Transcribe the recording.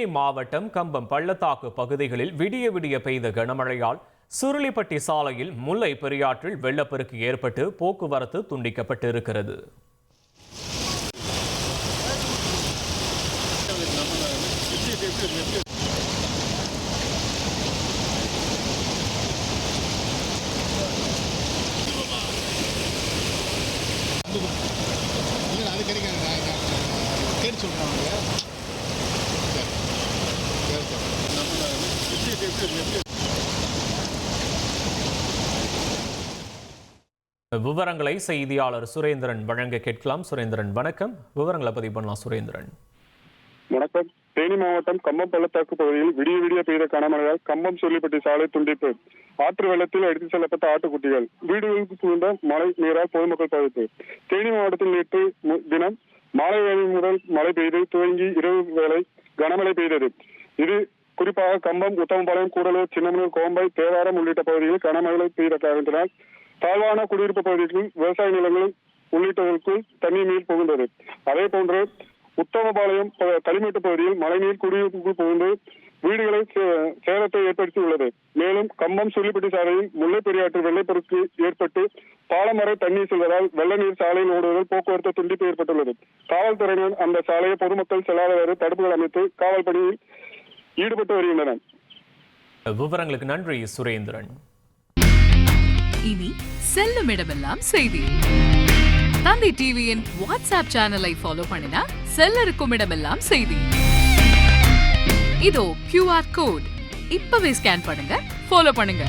தேனி மாவட்டம் கம்பம் பள்ளத்தாக்கு பகுதிகளில் விடிய விடிய பெய்த கனமழையால் சுருளிப்பட்டி சாலையில் முல்லை பெரியாற்றில் வெள்ளப்பெருக்கு ஏற்பட்டு போக்குவரத்து துண்டிக்கப்பட்டு இருக்கிறது இல்லை அது கிடைக்காது விவரங்களை செய்தியாளர் சுரேந்திரன் வழங்க கேட்கலாம். சுரேந்திரன் வணக்கம். விவரங்களை பதிவு பண்ணலாம் சுரேந்திரன். வணக்கம். தேனி மாவட்டம் கம்பம் பள்ளத்தாக்கு பகுதியில் விடிய விடிய பெய்த கனமழையால் கம்பம் சொல்லிப்பட்டி சாலை துண்டிப்பு. ஆற்று வெள்ளத்தில் எடுத்துச் செல்லப்பட்ட ஆட்டுக்குட்டிகள். வீடுகளுக்கு சூழ்ந்த மழை நீரால் பொதுமக்கள் பாதிப்பு. தேனி மாவட்டத்தில் நேற்று தினம் மாலை வேளை முதல் மழை பெய்து துவங்கி இரவு வேளை கனமழை பெய்தது. இது குறிப்பாக கம்பம் உத்தமபாளையம் கூடலூர் சின்னமனூர் கோம்பை தேவாரம் உள்ளிட்ட பகுதிகளில் கனமழை பெய்த காரணத்தினால் தாழ்வான குடியிருப்பு பகுதிகளில் விவசாய நிலங்கள் உள்ளிட்டவர்களுக்குள் தண்ணீர் நீர் புகுந்தது. அதே போன்று உத்தமபாளையம் களிமேட்டு பகுதியில் மழைநீர் குடியிருப்புக்குள் புகுந்து வீடுகளை சே- சேதத்தை ஏற்படுத்தியுள்ளது. மேலும் கம்பம் சுள்ளிப்பட்டி சாலையில் முல்லை பெரியாற்று வெள்ளைப்பெருக்கு ஏற்பட்டு பாலம் வரை தண்ணீர் செல்வதால் வெள்ள நீர் சாலையில் ஓடுவதால் போக்குவரத்து துண்டிப்பு ஏற்பட்டுள்ளது. காவல்துறையினர் அந்த சாலையை பொதுமக்கள் செல்லாதவாறு தடுப்புகள் அமைத்து காவல் பணியில் ஈடுபட்டு வருகின்றனர். விவரங்களுக்கு நன்றி சுரேந்திரன். இனி செல்லும் இடமெல்லாம் செய்தி. தந்தை டிவியின் வாட்ஸ்அப் சேனலை ஃபாலோ பண்ணினா செல்ல இருக்கும் இடமெல்லாம் செய்தி. இதோ கியூஆர் கோட் இப்பவே ஸ்கேன் பண்ணுங்க ஃபாலோ பண்ணுங்க.